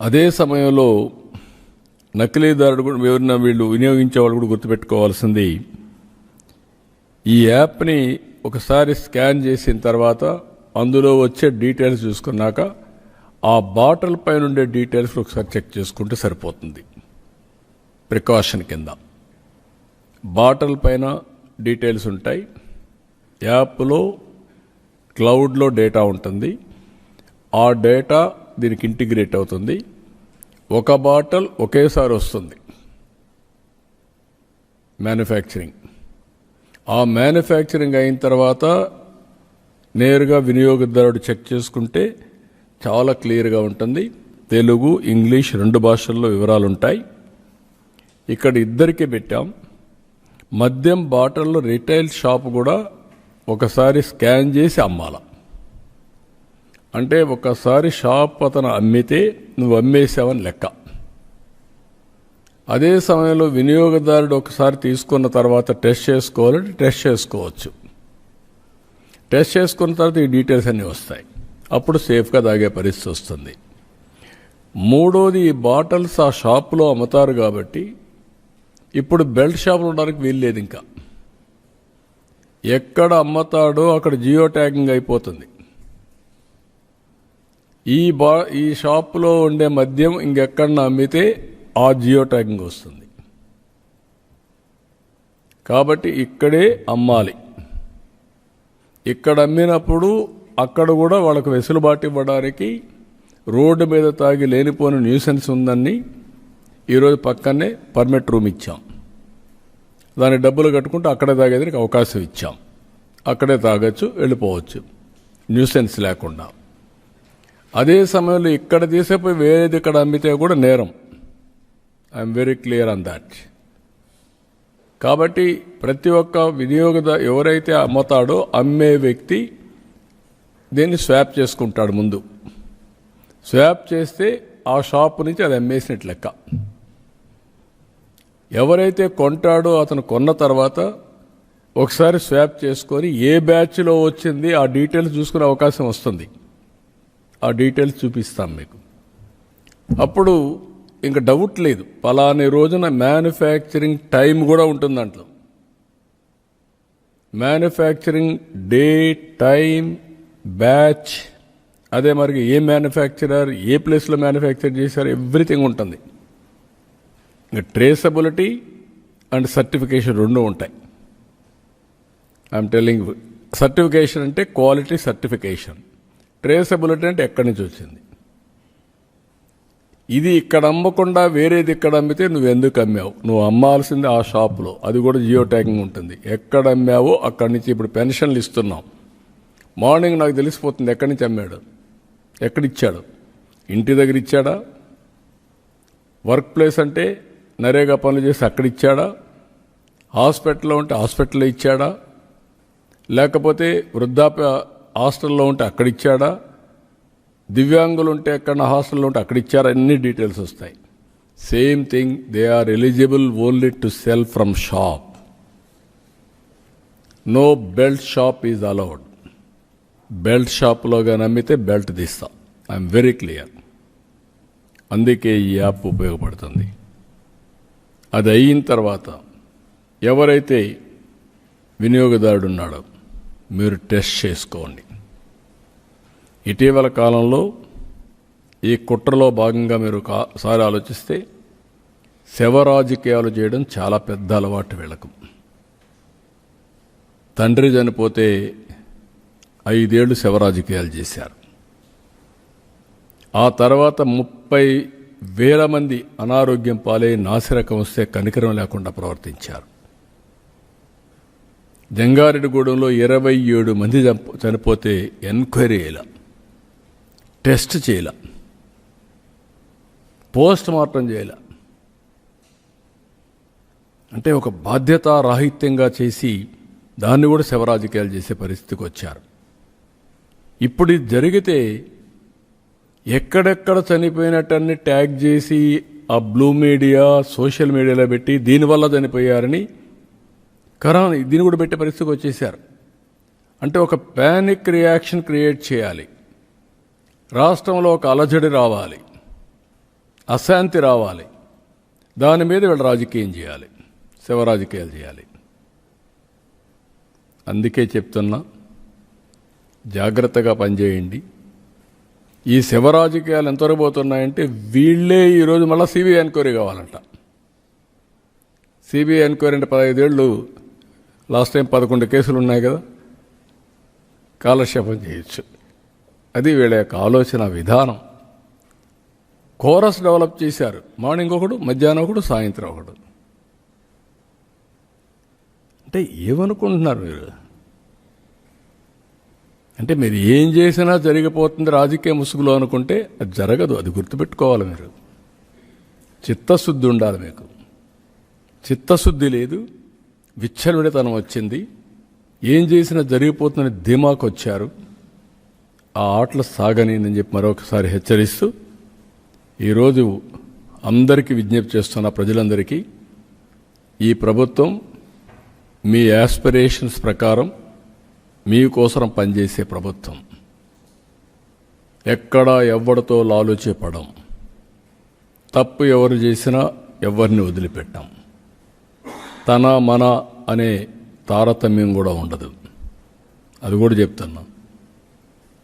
అదే సమయంలో నకిలీదారుడు కూడా ఎవరిన వీళ్ళు వినియోగించే వాళ్ళు కూడా గుర్తుపెట్టుకోవాల్సింది ఈ యాప్ని ఒకసారి స్కాన్ చేసిన తర్వాత అందులో వచ్చే డీటెయిల్స్ చూసుకున్నాక ఆ బాటిల్ పైన ఉండే డీటెయిల్స్ ఒకసారి చెక్ చేసుకుంటే సరిపోతుంది. ప్రికాషన్ కింద. బాటిల్ పైన డీటెయిల్స్ ఉంటాయి. యాప్లో క్లౌడ్లో డేటా ఉంటుంది. ఆ డేటా దీనికి ఇంటిగ్రేట్ అవుతుంది. ఒక బాటల్ ఒకేసారి వస్తుంది. మ్యానుఫ్యాక్చరింగ్ ఆ మ్యానుఫ్యాక్చరింగ్ అయిన తర్వాత నేరుగా వినియోగదారుడు చెక్ చేసుకుంటే చాలా క్లియర్గా ఉంటుంది. తెలుగు ఇంగ్లీష్ రెండు భాషల్లో వివరాలు ఉంటాయి ఇక్కడ ఇద్దరికి పెట్టాం. మద్యం బాటల్లో రిటైల్ షాప్ కూడా ఒకసారి స్కాన్ చేసి అమ్మాలా. అంటే ఒకసారి షాప్ అతను అమ్మితే నువ్వు అమ్మేసావని లెక్క. అదే సమయంలో వినియోగదారుడు ఒకసారి తీసుకున్న తర్వాత టెస్ట్ చేసుకోవాలంటే టెస్ట్ చేసుకోవచ్చు. టెస్ట్ చేసుకున్న తర్వాత ఈ డీటెయిల్స్ అన్నీ వస్తాయి. అప్పుడు సేఫ్గా తాగే పరిస్థితి వస్తుంది. మూడోది ఈ బాటిల్స్ ఆ షాపులో అమ్ముతారు కాబట్టి ఇప్పుడు బెల్ట్ షాపులు ఉండడానికి వీల్లేదు ఇంకా. ఎక్కడ అమ్ముతాడో అక్కడ జియో ట్యాగింగ్ అయిపోతుంది. ఈ బా ఈ షాప్లో ఉండే మద్యం ఇంకెక్కడ అమ్మితే ఆ జియో ట్యాగింగ్ వస్తుంది. కాబట్టి ఇక్కడే అమ్మాలి. ఇక్కడ అమ్మినప్పుడు అక్కడ కూడా వాళ్ళకు వెసులుబాటు ఇవ్వడానికి రోడ్డు మీద తాగి లేనిపోని న్యూసెన్స్ ఉందని ఈరోజు పక్కనే పర్మిట్ రూమ్ ఇచ్చాం. దాని డబ్బులు కట్టుకుంటూ అక్కడే తాగేదానికి అవకాశం ఇచ్చాం. అక్కడే తాగొచ్చు వెళ్ళిపోవచ్చు. న్యూసెన్స్ లేకుండా. అదే సమయంలో ఇక్కడ తీసేపోయి వేరేది ఇక్కడ అమ్మితే కూడా నేరం. I'm very clear on that కాబట్టి ప్రతి ఒక్క వినియోగదారు ఎవరైతే అమ్ముతాడో అమ్మే వ్యక్తి దీన్ని స్వాప్ చేసుకుంటాడు ముందు. స్వాప్ చేస్తే ఆ షాప్ నుంచి అది అమ్మేసినట్లు లెక్క. ఎవరైతే కొంటాడో అతను కొన్న తర్వాత ఒకసారి స్వాప్ చేసుకొని ఏ బ్యాచ్లో వచ్చింది ఆ డీటెయిల్స్ చూసుకునే అవకాశం వస్తుంది. డీటెయిల్స్ చూపిస్తాం మీకు. అప్పుడు ఇంకా డౌట్ లేదు. పలాని రోజున మ్యానుఫ్యాక్చరింగ్ టైం కూడా ఉంటుంది దాంట్లో. మ్యానుఫ్యాక్చరింగ్ డే టైం బ్యాచ్ అదే మరి ఏ మ్యానుఫ్యాక్చరర్ ఏ ప్లేస్లో మ్యానుఫ్యాక్చర్ చేశారు ఎవ్రీథింగ్ ఉంటుంది. ఇంకా ట్రేసబిలిటీ అండ్ సర్టిఫికేషన్ రెండు ఉంటాయి. ఐఎమ్ టెల్లింగ్ సర్టిఫికేషన్ అంటే క్వాలిటీ సర్టిఫికేషన్. ట్రేసబిలిటీ అంటే ఎక్కడి నుంచి వచ్చింది? ఇది ఇక్కడ అమ్మకుండా వేరేది ఇక్కడ అమ్మితే నువ్వు ఎందుకు అమ్మావు? నువ్వు అమ్మాల్సింది ఆ షాప్లో. అది కూడా జియో ట్యాగింగ్ ఉంటుంది. ఎక్కడ అమ్మావో అక్కడి నుంచి ఇప్పుడు పెన్షన్లు ఇస్తున్నాం. మార్నింగ్ నాకు తెలిసిపోతుంది ఎక్కడి నుంచి అమ్మాడు? ఎక్కడిచ్చాడు? ఇంటి దగ్గర ఇచ్చాడా? వర్క్ ప్లేస్ అంటే నరేగా పనులు చేసి అక్కడ ఇచ్చాడా హాస్పిటల్లో ఉంటే హాస్పిటల్లో ఇచ్చాడా? లేకపోతే వృద్ధాప్య హాస్టల్లో ఉంటే అక్కడ ఇచ్చాడా దివ్యాంగులు ఉంటే ఎక్కడ హాస్టల్లో ఉంటే అక్కడ ఇచ్చారా అన్ని డీటెయిల్స్ వస్తాయి. Same thing they are eligible only to sell from shop. No belt shop is allowed. Belt షాప్లో కానీ అమ్మితే బెల్ట్ తీస్తాం. I'm very clear. అందుకే ఈ యాప్ ఉపయోగపడుతుంది. అది అయిన తర్వాత ఎవరైతే వినియోగదారుడు ఉన్నాడో మీరు టెస్ట్ చేసుకోండి. ఇటీవల కాలంలో ఈ కుట్రలో భాగంగా మీరు సారి ఆలోచిస్తే శవ రాజకీయాలు చేయడం చాలా పెద్ద అలవాటు వీళ్ళకు. తండ్రి చనిపోతే ఐదేళ్ళు శవ రాజకీయాలు చేశారు. ఆ తర్వాత ముప్పై వేల మంది అనారోగ్యం పాలై నాసిరకం వస్తే కనికరం లేకుండా ప్రవర్తించారు. జంగారెడ్డిగూడెంలో ఇరవై ఏడు మంది చనిపోతే ఎంక్వైరీ చేయాల. టెస్ట్ చేయలే. పోస్ట్ మార్టం చేయలే. అంటే ఒక బాధ్యతారాహిత్యంగా చేసి దాన్ని కూడా శవరాజకీయాలు చేసే పరిస్థితికి వచ్చారు. ఇప్పుడు ఇది జరిగితే ఎక్కడెక్కడ చనిపోయినట్టన్ని ట్యాగ్ చేసి ఆ బ్లూ మీడియా సోషల్ మీడియాలో పెట్టి దీనివల్ల చనిపోయారని కరోనా దీన్ని కూడా పెట్టే పరిస్థితికి వచ్చేసారు అంటే ఒక ప్యానిక్ రియాక్షన్ క్రియేట్ చేయాలి. రాష్ట్రంలో ఒక అలజడి రావాలి. అశాంతి రావాలి. దాని మీద వీళ్ళు రాజకీయం చేయాలి. శివ రాజకీయాలు చేయాలి. అందుకే చెప్తున్నా జాగ్రత్తగా పనిచేయండి. ఈ శివ రాజకీయాలు ఎంతవరకు పోతున్నాయంటే వీళ్ళే ఈరోజు మళ్ళీ సిబిఐ ఎంక్వైరీ కావాలంట. సిబిఐ ఎంక్వైరీ అంటే పదహైదేళ్ళు లాస్ట్ టైం పదకొండు కేసులు ఉన్నాయి కదా కాలక్షేపం చేయొచ్చు. అది వీళ్ళ యొక్క ఆలోచన విధానం. కోరస్ డెవలప్ చేశారు. మార్నింగ్ ఒకడు మధ్యాహ్నం ఒకడు సాయంత్రం ఒకడు. అంటే ఏమనుకుంటున్నారు మీరు? అంటే మీరు ఏం చేసినా జరిగిపోతుంది రాజకీయ ముసుగులో అనుకుంటే అది జరగదు అది గుర్తుపెట్టుకోవాలి మీరు. చిత్తశుద్ధి ఉండాలి మీకు. చిత్తశుద్ధి లేదు విచ్చలవిడితనం వచ్చింది. ఏం చేసినా జరిగిపోతుందని ధీమాకు వచ్చారు. ఆ ఆటలు సాగని చెప్పి మరొకసారి హెచ్చరిస్తూ ఈరోజు అందరికీ విజ్ఞప్తి చేస్తున్న ప్రజలందరికీ ఈ ప్రభుత్వం మీ యాస్పిరేషన్స్ ప్రకారం మీకోసం పనిచేసే ప్రభుత్వం. ఎక్కడా ఎవ్వడితో లాలుచేపడం తప్పు ఎవరు చేసినా ఎవరిని వదిలిపెట్టాం. తన మన అనే తారతమ్యం కూడా ఉండదు. అది కూడా చెప్తున్నాం.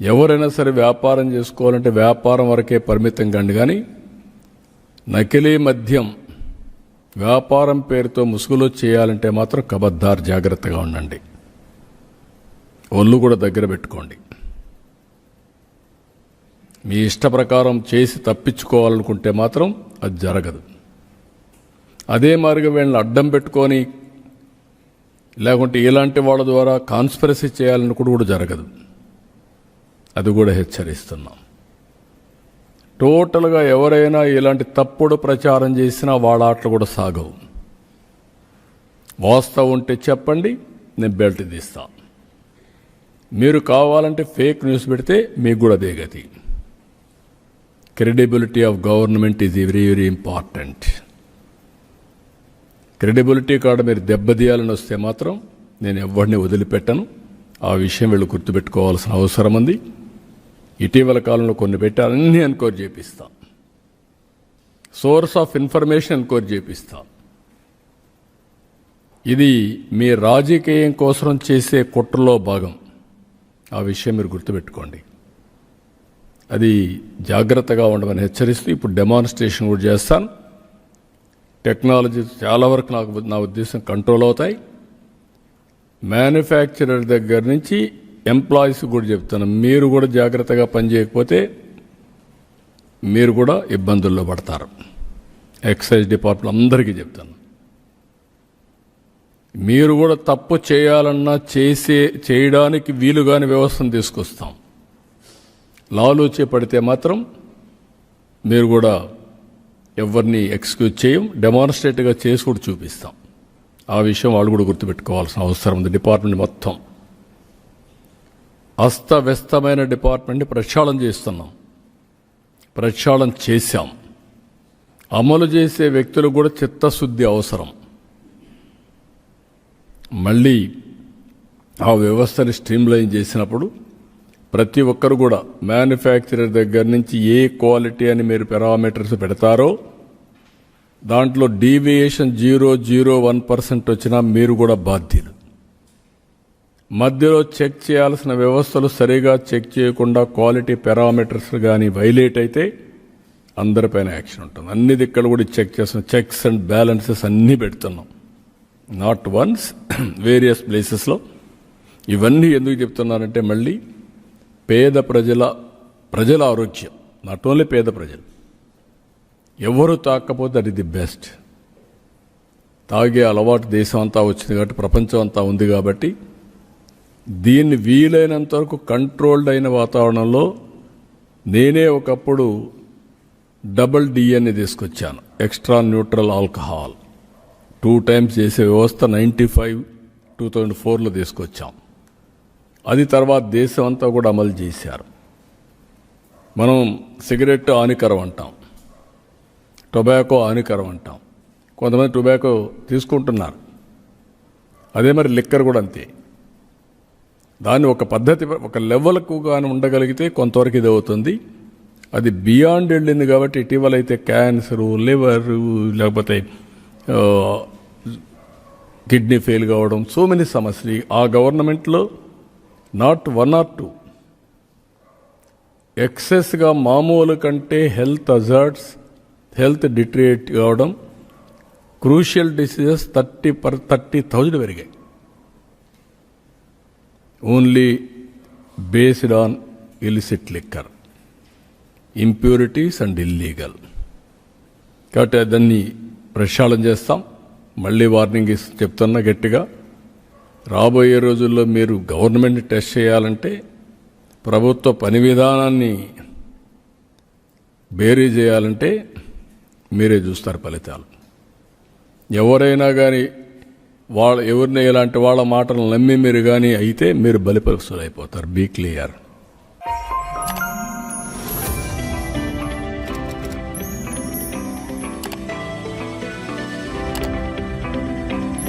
ఎవరైనా సరే వ్యాపారం చేసుకోవాలంటే వ్యాపారం వరకే పరిమితం కండి కానీ నకిలీ మద్యం వ్యాపారం పేరుతో ముసుగులో చేయాలంటే మాత్రం కబద్దార్ జాగ్రత్తగా ఉండండి. ఒళ్ళు కూడా దగ్గర పెట్టుకోండి. మీ ఇష్ట ప్రకారం చేసి తప్పించుకోవాలనుకుంటే మాత్రం అది జరగదు. అదే మార్గం వీళ్ళని అడ్డం పెట్టుకొని లేకుంటే ఇలాంటి వాళ్ళ ద్వారా కాన్స్పిరసీ చేయాలనుకుంటే కూడా జరగదు. అది కూడా హెచ్చరిస్తున్నాం. టోటల్గా ఎవరైనా ఇలాంటి తప్పుడు ప్రచారం చేసినా వాళ్ళ ఆటలు కూడా సాగవు. వాస్తవం ఉంటే చెప్పండి నేను బెల్ట్ తీస్తా. మీరు కావాలంటే ఫేక్ న్యూస్ పెడితే మీకు కూడా అదే గతి. Credibility of government is very very important. Credibility card మీరు దెబ్బతీయాలని వస్తే మాత్రం నేను ఎవరిని వదిలిపెట్టను. ఆ విషయం వీళ్ళు గుర్తుపెట్టుకోవాల్సిన అవసరం ఉంది. ఇటీవల కాలంలో కొన్ని పెట్టి అన్ని ఎన్క్వైరీ చేపిస్తాం. సోర్స్ ఆఫ్ ఇన్ఫర్మేషన్ ఎన్కోర్ చేపిస్తాం. ఇది మీ రాజకీయం కోసం చేసే కుట్రలో భాగం. ఆ విషయం మీరు గుర్తుపెట్టుకోండి. అది జాగ్రత్తగా ఉండమని హెచ్చరిస్తూ ఇప్పుడు డెమాన్స్ట్రేషన్ కూడా చేస్తాను. టెక్నాలజీ చాలా వరకు నాకు నా ఉద్దేశం కంట్రోల్ అవుతాయి. మ్యానుఫ్యాక్చరర్ దగ్గర నుంచి ఎంప్లాయీస్ కూడా చెప్తాను మీరు కూడా జాగ్రత్తగా పనిచేయకపోతే మీరు కూడా ఇబ్బందుల్లో పడతారు. ఎక్సైజ్ డిపార్ట్మెంట్ అందరికీ చెప్తాను. మీరు కూడా తప్పు చేయాలన్నా చేసే చేయడానికి వీలుగాని వ్యవస్థను తీసుకొస్తాం. లాలో పడితే మాత్రం మీరు కూడా ఎవరిని ఎక్స్క్యూజ్ చేయం డెమాన్స్ట్రేట్గా చేసి కూడా చూపిస్తాం. ఆ విషయం వాళ్ళు కూడా గుర్తుపెట్టుకోవాల్సిన అవసరం ఉంది డిపార్ట్మెంట్ మొత్తం. అస్తవ్యస్తమైన డిపార్ట్మెంట్ని ప్రక్షాళన చేస్తున్నాం. ప్రక్షాళన చేశాం. అమలు చేసే వ్యక్తులకు కూడా చిత్తశుద్ధి అవసరం. మళ్ళీ ఆ వ్యవస్థని స్ట్రీమ్లైన్ చేసినప్పుడు ప్రతి ఒక్కరు కూడా మ్యానుఫ్యాక్చరర్ దగ్గర నుంచి ఏ క్వాలిటీ అని మీరు పారామీటర్స్ పెడతారో దాంట్లో deviation zero zero one percent వచ్చినా మీరు కూడా బాధ్యులు. మధ్యలో చెక్ చేయాల్సిన వ్యవస్థలు సరిగా చెక్ చేయకుండా క్వాలిటీ పారామీటర్స్ కానీ వైలేట్ అయితే అందరిపైన యాక్షన్ ఉంటుంది. అన్ని దిక్కలు కూడా చెక్ చేస్తున్నాం. చెక్స్ అండ్ బ్యాలెన్సెస్ అన్నీ పెడుతున్నాం. నాట్ వన్స్ వేరియస్ ప్లేసెస్లో ఇవన్నీ ఎందుకు చెప్తున్నారంటే మళ్ళీ పేద ప్రజల ప్రజల ఆరోగ్యం. నాట్ ఓన్లీ పేద ప్రజలు. ఎవరు తాకపోతే అది ది బెస్ట్ తాగే అలవాటు దేశం అంతా వచ్చింది కాబట్టి ప్రపంచం అంతా ఉంది కాబట్టి దీన్ని వీలైనంత వరకు కంట్రోల్డ్ అయిన వాతావరణంలో నేనే ఒకప్పుడు డబల్ డిఎన్ఏ తీసుకొచ్చాను. Extra neutral alcohol two times చేసే వ్యవస్థ నైంటీ ఫైవ్ టూ థౌజండ్ ఫోర్లో తీసుకొచ్చాం. అది తర్వాత దేశం అంతా కూడా అమలు చేశారు. మనం సిగరెట్ హానికరం అంటాం. టొబాకో హానికరం అంటాం. కొంతమంది టొబాకో తీసుకుంటున్నారు. అదే మరి లిక్కర్ కూడా అంతే. దాన్ని ఒక పద్ధతి ఒక లెవెల్కు కానీ ఉండగలిగితే కొంతవరకు ఇది అవుతుంది. అది బియాండ్ వెళ్ళింది కాబట్టి ఇటీవల అయితే క్యాన్సరు లివర్ లేకపోతే కిడ్నీ ఫెయిల్ కావడం సో మెనీ సమస్యలు. ఆ గవర్నమెంట్లో నాట్ వన్ ఆర్ టూ. ఎక్సెస్గా మామూలు కంటే హెల్త్ అజార్ట్స్ హెల్త్ డిట్రియేట్ కావడం crucial diseases thirty per thirty thousand పెరిగాయి. Only based on illicit liquor impurities and illegal కాబట్టి దాన్ని ప్రక్షాళన చేస్తాం. మళ్ళీ వార్నింగ్ ఇస్ చెప్తున్నా గట్టిగా. రాబోయే రోజుల్లో మీరు గవర్నమెంట్ టెస్ట్ చేయాలంటే ప్రభుత్వ పని విధానాన్ని బేరీ చేయాలంటే మీరే చూస్తారు ఫలితాలు. ఎవరైనా కానీ వాళ్ళ ఎవరిని ఇలాంటి వాళ్ళ మాటలు నమ్మి మీరు కానీ అయితే మీరు బలిపరుసులైపోతారు. అయిపోతారు బీ క్లియర్